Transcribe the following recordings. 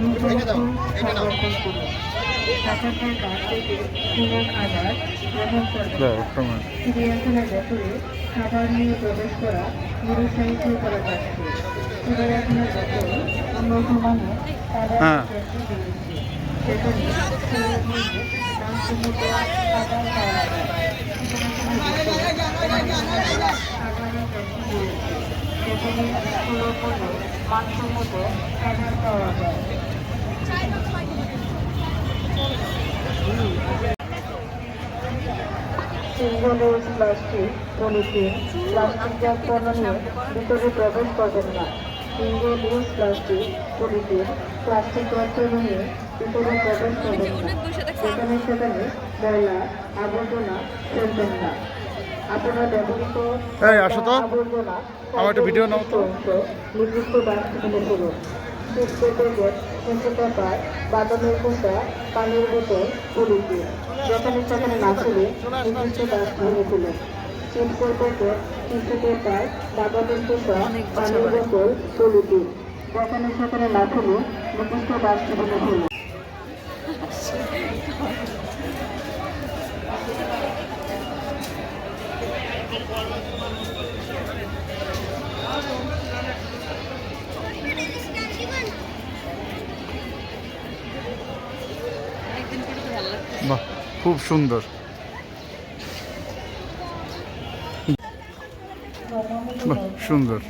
নির্ভরশীল সংরক্ষণ করুন সাঁতারটার গা থেকে পুরো খাবার গ্রহণ করবেন চিড়িয়াখানা ভেতরে খাবার নিয়ে প্রবেশ করা নিরুৎসাহিত করা যাচ্ছে। চিড়িয়াখানার ভেতরে উন্নত মানের খাবার সেখানে মানসম্মত খাবার পাওয়া যায়। সেখানে সুলভ মানসম্মত খাবার পাওয়া যায়। সিঙ্গল ইউজ প্লাস্টিক পলিথিন প্লাস্টিকজাত পণ্য নিয়ে ভিতরে প্রবেশ করবেন না সিঙ্গল ইউজ প্লাস্টিক পলিথিন প্লাস্টিকজাত পণ্য নিয়ে ভিতরে প্রবেশ করবেন না সেখানে সেখানে ময়লা আবর্জনা ফেলবেন না আপনার ব্যবহৃত। আবর্জনা আমার একটা ভিডিও নাও তো। নির্দিষ্ট ডাস্টবিনে ফেলুন টিস্যু পেপার বাদামের খোসা পানির বোতল পলিথিন যেখানে সেখানে না ফেলে নির্দিষ্ট ভেঙে ফেলুন চিপসের প্যাকেট টিস্যু পেপার বাদামের খোসা পানির বোতল পলিথিন যেখানে সেখানে না ফেলে নির্দিষ্ট ভেঙে ফেলুন বাহ খুব সুন্দর বাহ সুন্দর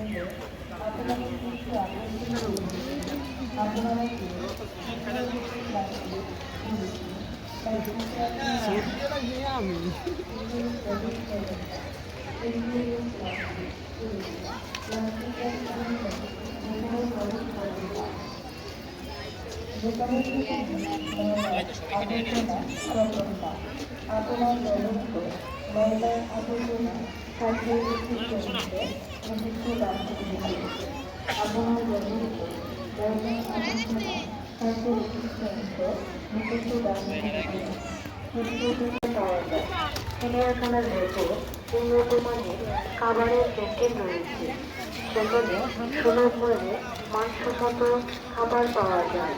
আপনার ব্যবহৃত ময়লা আবর্জনা নির্দিষ্ট নির্দিষ্ট ডাস্টবিনে আপনার ব্যবহৃত ময়লা আবর্জনা নির্দিষ্ট ডাস্টবিনে পাওয়া যায় চিড়িয়াখানার ভেতর উন্নত মানের খাবারের ক্যান্টিন রয়েছে সেখানে সুলভ মূল্যে মানসম্মত খাবার পাওয়া যায়।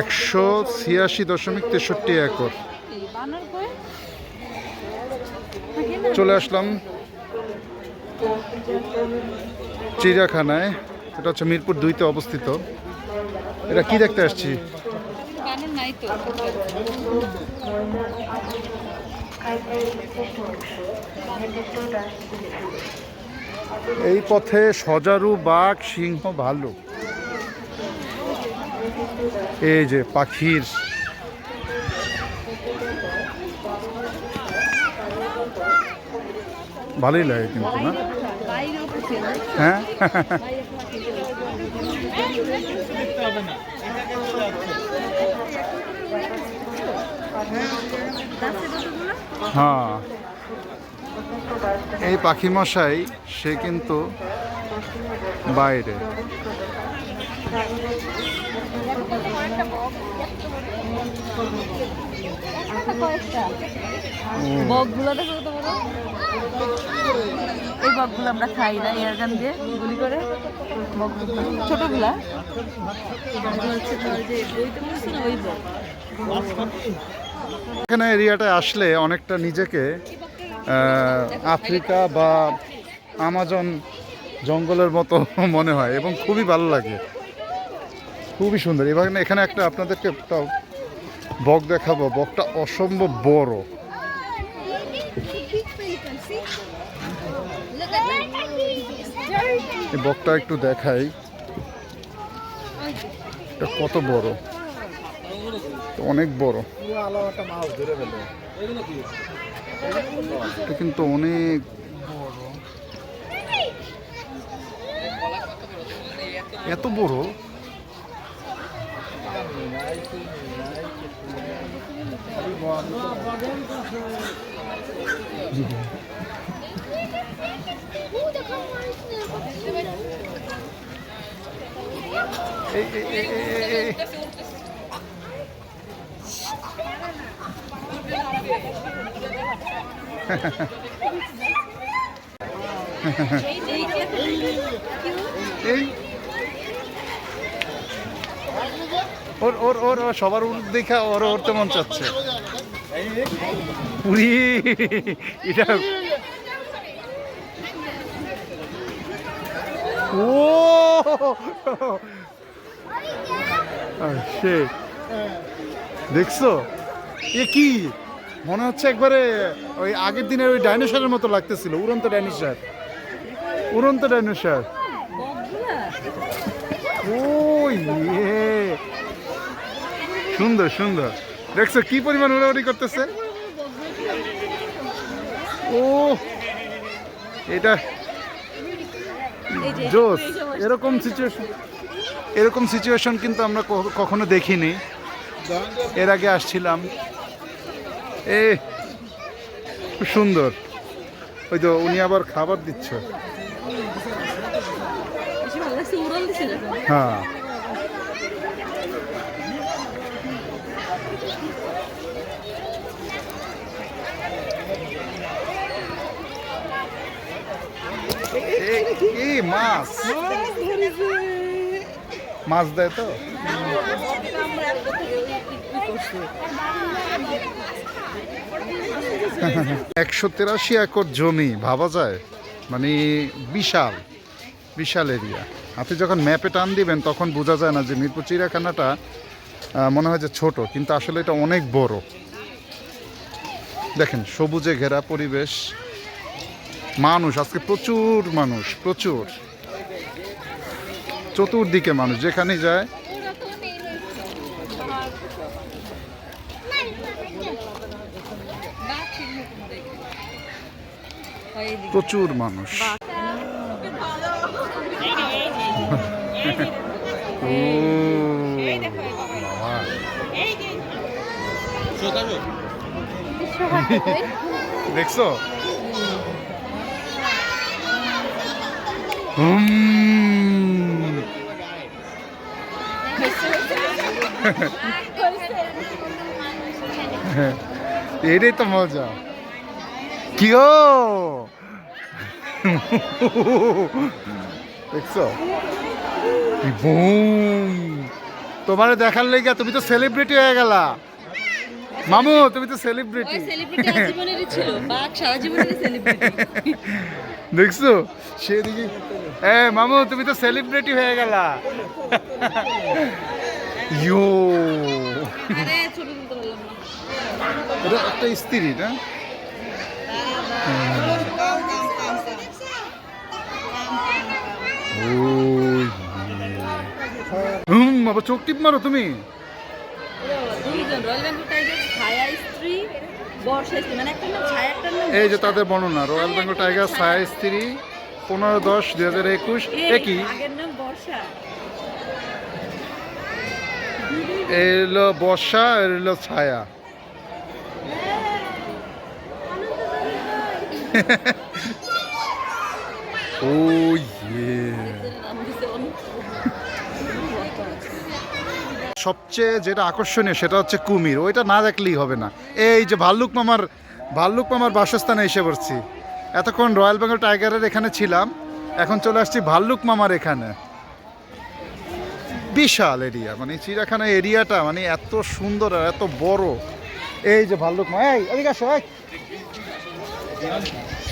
একশো ছিয়াশি দশমিক তেষট্টি একর। চলে আসলাম চিড়িয়াখানায়। এটা হচ্ছে মিরপুর দুইতে অবস্থিত। এটা কি দেখতে আসছি? এই পথে সজারু, বাঘ, সিংহ ভাল্লুক এই যে পাখির ভালোই লাগে কিন্তু, না? কিছু হ্যাঁ? হ্যাঁ। এই পাখি মশাই সে কিন্তু বাইরে। বকগুলো দেখো তো বড় এই বকগুলো আমরা খাই না এয়ার গান দিয়ে গুলি করে ছোটগুলা। হচ্ছে ওই বক। এখানে এরিয়াটায় আসলে অনেকটা নিজেকে আফ্রিকা বা আমাজন জঙ্গলের মতো মনে হয় এবং খুবই ভালো লাগে। খুবই সুন্দর। এবার এখানে একটা আপনাদেরকে একটা বক দেখাবো। বকটা অসম্ভব বড়। বকটা একটু দেখাই। কত বড়? তো অনেক বড়। এটা কিন্তু অনেক বড়। এত বড়? এই, এই, ওর ওর ওর ওর সবার উঠ দেখা ওর উঠতে মন চাচ্ছে। উড়ি এটা ও! সে। দেখছ? এ কি? মনে হচ্ছে একবারে ওই আগের দিনের ওই ডাইনোসরের মতো লাগতেছিল উড়ন্ত ডাইনোসর। উড়ন্ত ডাইনোসর। ও ইয়ে সুন্দর সুন্দর। দেখছ কি পরিমাণ উড়াউড়ি করতেছে? ও এটা জোস। এরকম সিচুয়েশন এরকম সিচুয়েশন কিন্তু আমরা কখনো দেখিনি। এর আগে আসছিলাম। এ সুন্দর। ওই তো উনি আবার খাবার দিচ্ছে। হ্যাঁ। মাছ। মাছ দেয় তো? একশো তেরাশি একর জমি, ভাবা যায়? মানে বিশাল বিশাল এরিয়া। আপনি যখন ম্যাপে টান দিবেন, তখন বোঝা যায় না যে মিরপুর চিড়িয়াখানাটা মনে হয় যে ছোট, কিন্তু আসলে এটা অনেক বড়। দেখেন, সবুজে ঘেরা পরিবেশ। মানুষ, আজকে প্রচুর মানুষ, প্রচুর। চতুর্দিকে মানুষ যেখানে যায় প্রচুর মানুষ। দেখছ। এটাই তো মজা। কি ও দেখছ? বুম তোমার দেখার লেগে তুমি তো সেলিব্রিটি হয়ে গেলা। মামু তুমি তো সেলিব্রিটি দেখছ? সেদিকে এ মামু তুমি তো সেলিব্রিটি হয়ে গেলা। ইয়ো। এটা একটা স্ত্রী না? হুম বাবা চোখ টিপ মারো তুমি। মানে এই যে তাদের বর্ণনা রয়্যাল বেঙ্গল টাইগার ছায়া স্ত্রী পনেরো দশ দুই হাজার একুশ একই। এলো বর্ষা। এলো ছায়া। ও ইয়ে সবচেয়ে যেটা আকর্ষণীয় সেটা হচ্ছে কুমির ওইটা না দেখলেই হবে না। এই যে ভাল্লুক মামার ভাল্লুক মামার বাসস্থানে এসে পড়ছি। এতক্ষণ রয়্যাল বেঙ্গল টাইগারের এখানে ছিলাম এখন চলে আসছি ভাল্লুক মামার এখানে। বিশাল এরিয়া মানে চিড়িয়াখানা এরিয়াটা মানে এত সুন্দর আর এত বড়। এই যে ভাল্লুক মা এই এদিকে আসো।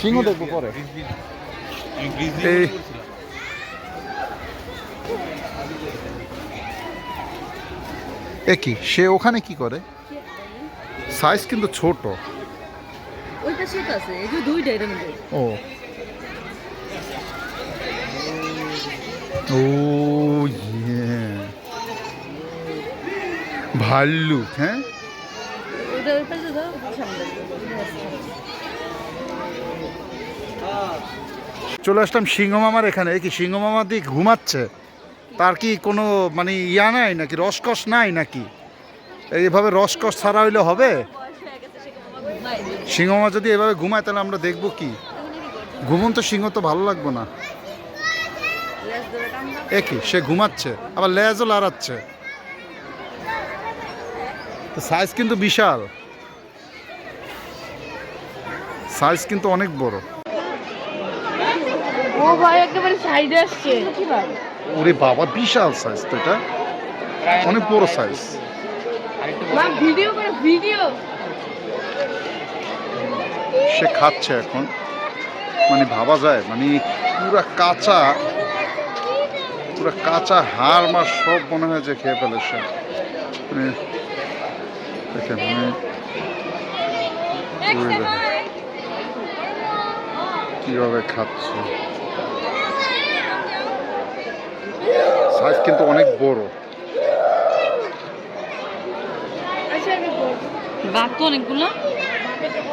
সিংহ দেখব পরে। এই এ কি? সে ওখানে কি করে? সাইজ কিন্তু ছোট। ওইটা সেট আছে দুইটা এর মধ্যে। ও। ও ইয়ে ভাল্লুক হ্যাঁ? ওই পাশে দাও সামনে চলে আসলাম সিংহমামার এখানে। এ কি সিংহমামার দিক ঘুমাচ্ছে? তার কি কোনো মানে ইয়া নাই নাকি? রসকস নাই নাকি? এইভাবে রসকস ছাড়া হইলে হবে? বয়স গেছে সে ঘুমায় সিংহমা যদি এভাবে ঘুমায়, তাহলে আমরা দেখব কি? ঘুমন্ত সিংহ তো ভালো লাগবে না। একই সে ঘুমাচ্ছে, আবার লেজও লাড়াচ্ছে। সাইজ কিন্তু বিশাল। সাইজ কিন্তু অনেক বড়। ও ভাই, একেবারে সাইডে আসছে। ওরে বাবা বিশাল সাইজ তো এটা। অনেক বড় সাইজ সে খাচ্ছে এখন। মানে ভাবা যায় মানে পুরা কাঁচা পুরা কাঁচা হাড় মার সব মনে হয় যে খেয়ে ফেলে সে মানে দেখেন মানে কীভাবে খাচ্ছে? সাইজ কিন্তু অনেক বড়। বাঘ তো অনেকগুলো।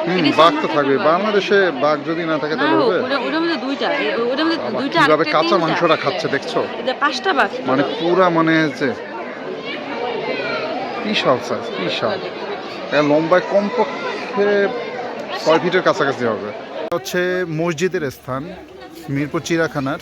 হুম বাঘ তো থাকবে। বাংলাদেশে বাঘ যদি না থাকে তাহলে হবে? ওটার মধ্যে দুইটা। ওটার মধ্যে দুইটা কীভাবে কাঁচা মাংসটা খাচ্ছে দেখছ? এটা পাঁচটা বাঘ। মানে পুরা মানে যে বিশাল সাইজ বিশাল। লম্বায় কমপক্ষে ছয় ফিটের কাছাকাছি হবে। হচ্ছে মসজিদের স্থান মিরপুর চিড়াখানার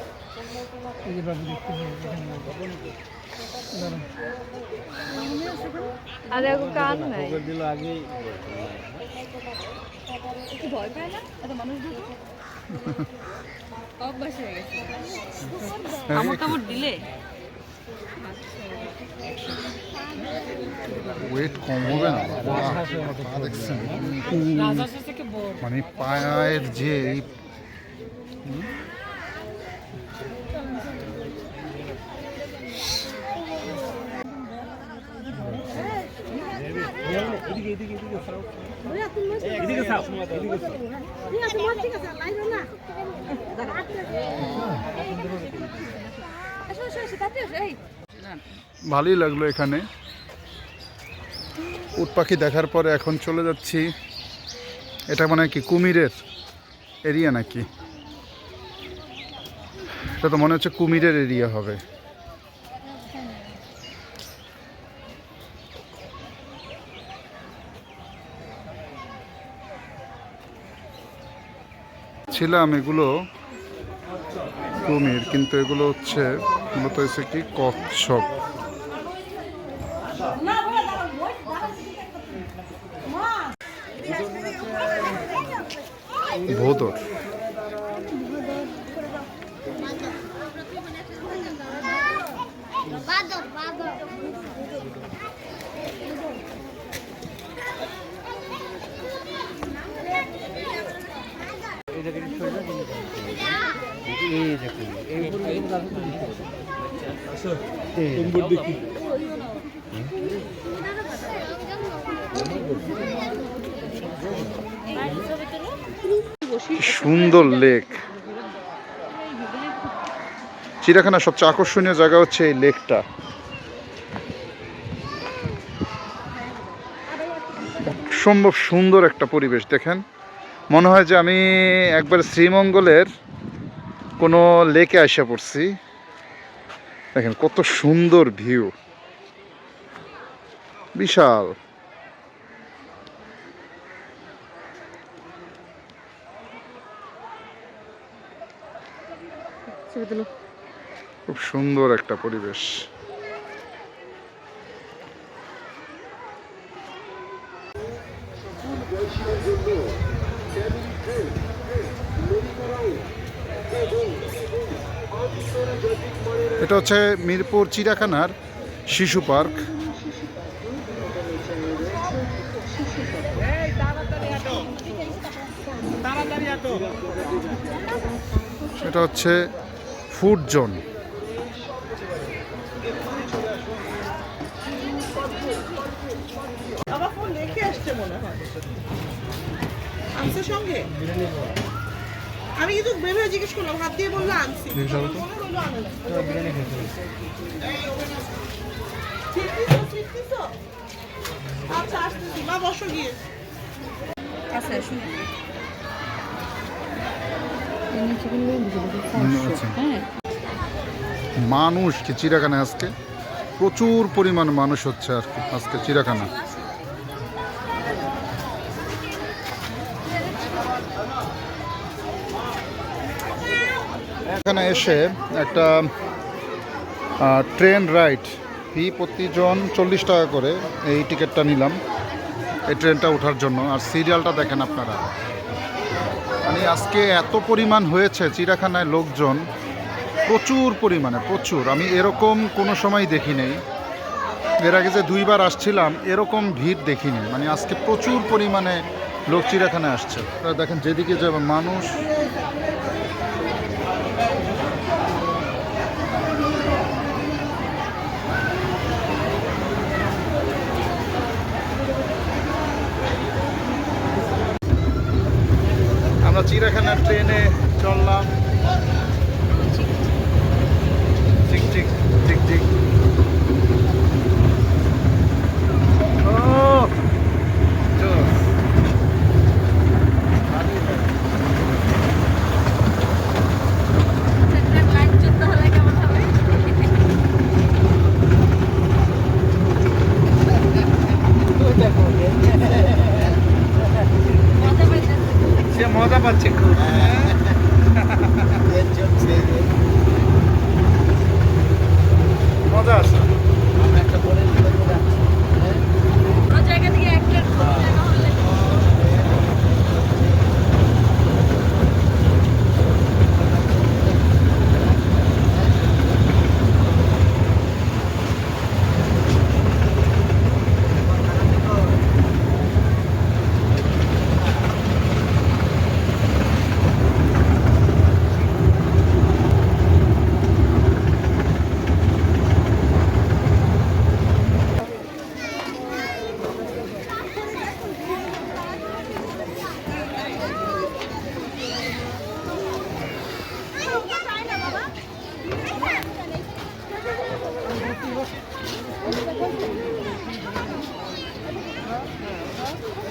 আরে এখন কান নাই। কি ভয় পায় না? এত মানুষ ঢুকে অভ্যাস হয়ে গেছে। কামড় কামড় দিলে। ওয়েট কম হবে না? দেখছেন মানে পায়ের যে ভালোই লাগল এখানে। উট পাখি দেখার পরে এখন চলে যাচ্ছি। এটা মানে কি, কুমিরের এরিয়া নাকি? এটা তো মনে হচ্ছে কুমিরের এরিয়া হবে। ছিলাম এগুলো কুমির কিন্তু এগুলো হচ্ছে মূলত হয়েছে কি কচ্ছপ ভোদর। সুন্দর লেক। চিড়িয়াখানার সবচেয়ে আকর্ষণীয় জায়গা হচ্ছে এই লেকটা। অসম্ভব সুন্দর একটা পরিবেশ, দেখেন। মনে হয় যে আমি একবার শ্রীমঙ্গলের কোনো লেকে আসা পড়ছি। দেখেন কত সুন্দর ভিউ। বিশাল। খুব সুন্দর একটা পরিবেশ। এটা হচ্ছে মিরপুর চিড়িয়াখানার শিশু পার্ক। এটা হচ্ছে ফুড জোন। সঙ্গে? আমি কিন্তু বের জিজ্ঞেস করলাম হাত দিয়ে বলল আনছি মানুষ কি চিড়াখানা আজকে প্রচুর পরিমাণ মানুষ হচ্ছে আর কি আজকে চিড়াখানা এখানে এসে একটা ট্রেন রাইড, ফি প্রতিজন চল্লিশ টাকা করে এই টিকিটটা নিলাম, এই ট্রেনটা ওঠার জন্য। আর সিরিয়ালটা দেখেন আপনারা। মানে আজকে এত পরিমাণ হয়েছে চিড়াখানায় লোকজন, প্রচুর পরিমাণে, প্রচুর। আমি এরকম কোনো সময় দেখি নেই। এর আগে যে দুইবার আসছিলাম, এরকম ভিড় দেখিনি মানে আজকে প্রচুর পরিমাণে লোক চিড়াখানায় আসছে। দেখেন যেদিকে যাবে মানুষ চিড়াখানার ট্রেনে চললাম চিক চিক চিক চিক ও জোস। লাইট যুদ্ধ হলে কেমন হবে মজা পাইতেছে সে মজা পাচ্ছে খুব মজা আছে কোনো জায়গা থেকে এক প্লেট টাকা হলে এই জিএফ এখান থেকে আসছে হুম এদিকে আসো হ্যাঁ ওইদিকে ঢুকতে কেন হ্যাঁ, দেখতে সমস্যা নেই। এদিকে যাবে ওই থাকো এদিকে তোমায় দেখতে পাবো এদিকে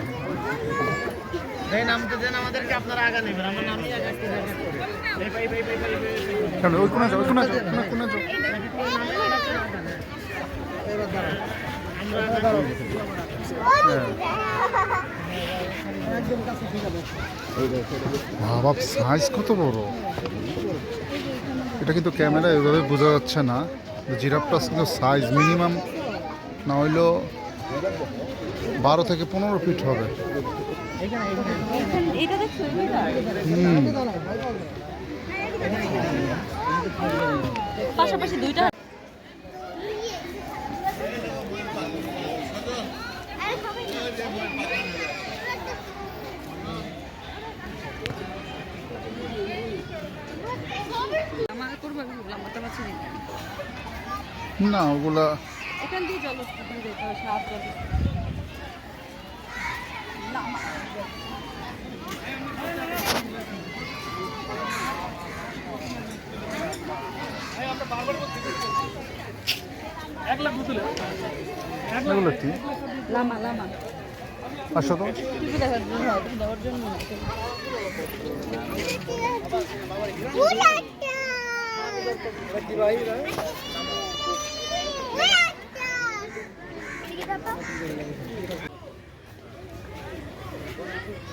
বাবা সাইজ কত বড়? এটা কিন্তু ক্যামেরা এভাবে বোঝা যাচ্ছে না। জিরাফটা কিন্তু সাইজ মিনিমাম না হইলেও বারো থেকে পনেরো ফিট হবে। পাশাপাশি দুইটা না ওগুলা এখান দিয়ে জলস্থাপন যেতে হবে সাত এগুলো কি লামা লামা। তো? না।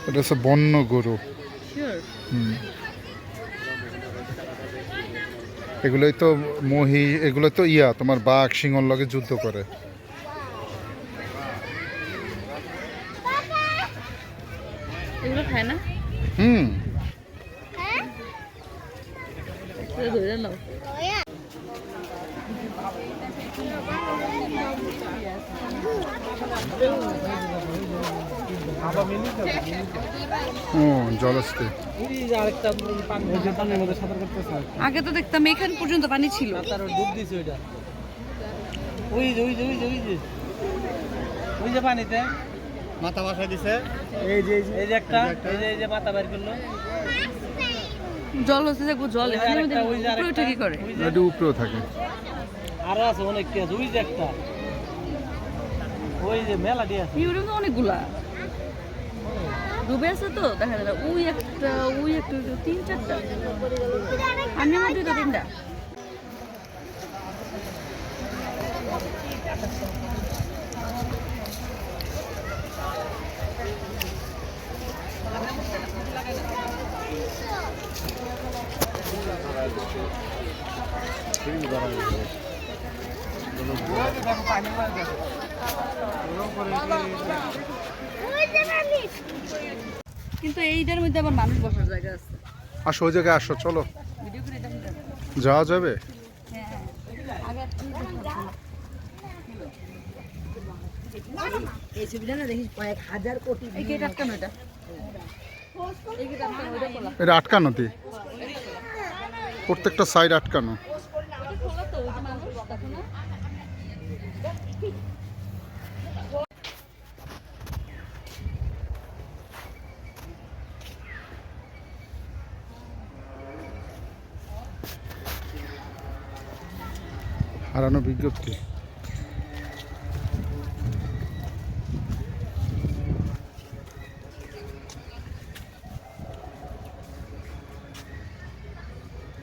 এটা হচ্ছে বন্য গরু। হুম। এগুলোই তো মহি এগুলো তো ইয়া তোমার বাঘ সিংহর লগে যুদ্ধ করে। হুম। ধরে নাও ও আগে তো দেখতাম এখান পর্যন্ত পানি ছিল। তার ডুব দিছে। ওইটা ওই যে ওই যে ওই যে ওই যে ওই যে পানিতে মাথা বসাই দিছে এই যে এই যে একটা। এই যে এই যে মাথা বের করল। জল হচ্ছে দেখব জল যে যে উপরে উঠে কি করে? ওই উপরেও থাকে। আরও আছে অনেক কি আছে ওই যে একটা। ওই যে মেলাটি আছে। ইউরিয়াম অনেকগুলা। ডুবে আছে তো, দেখা যাবে ওই একটা ওই একটা, তিন চারটা। আমি আমার দুইটা, তিনটা কিন্তু এইটার মধ্যে আবার মানুষ বসার জায়গা আছে। আসো ওই জায়গায় আসো চলো। যাওয়া যাবে? হ্যাঁ আগে একটা এই ছবিটা না দেখিস কয়েক হাজার কোটি এই গেট আটকানো এটা? আটকানো ওইটা এটা আটকানো দি। প্রত্যেকটা সাইড আটকানো ওইটা খোলা তো ওই যে মানুষ দেখো না হারানো বিজ্ঞপ্তি।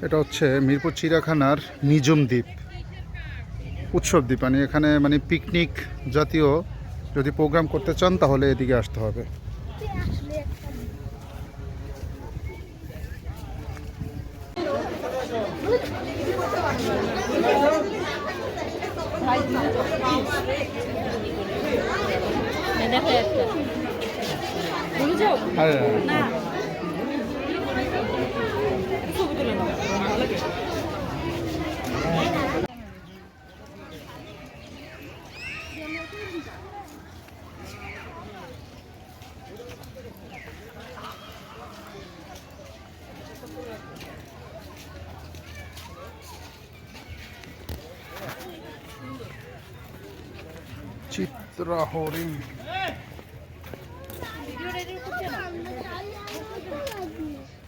এটা হচ্ছে মিরপুর চিড়িয়াখানার নিজম দ্বীপ, উৎসব দ্বীপ। মানে এখানে মানে পিকনিক জাতীয় যদি প্রোগ্রাম করতে চান তাহলে এদিকে আসতে হবে। দেখো একটা যাও? না ছবি তুলে নাও ভালো লাগে চিত্রা হরিণ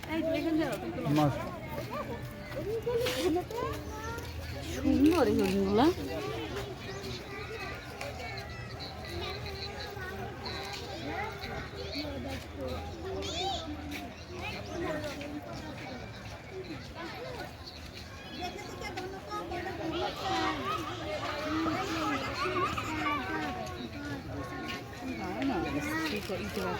এই তুমি এখানে যাও মাছ সুন্দর এই হরিণগুলা এখানে দাঁড়াতে পারো রাস্তা যাও আমি ভিডিও করব যাও। যাও, যাও, যাও, যাও। এটা হচ্ছে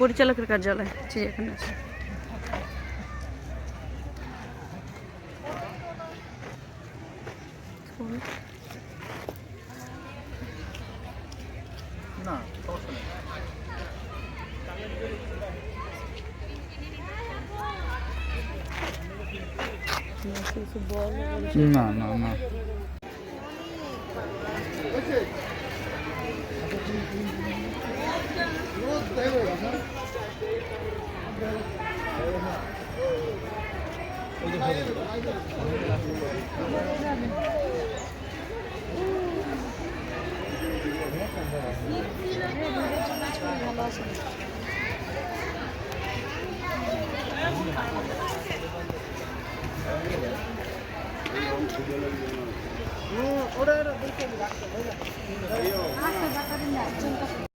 পরিচালকের কার্যালয় চিড়িয়াখানা আছে না সমস্যা নেই না না না Thank you. ভালো আছে ওরা দেখে রাখতে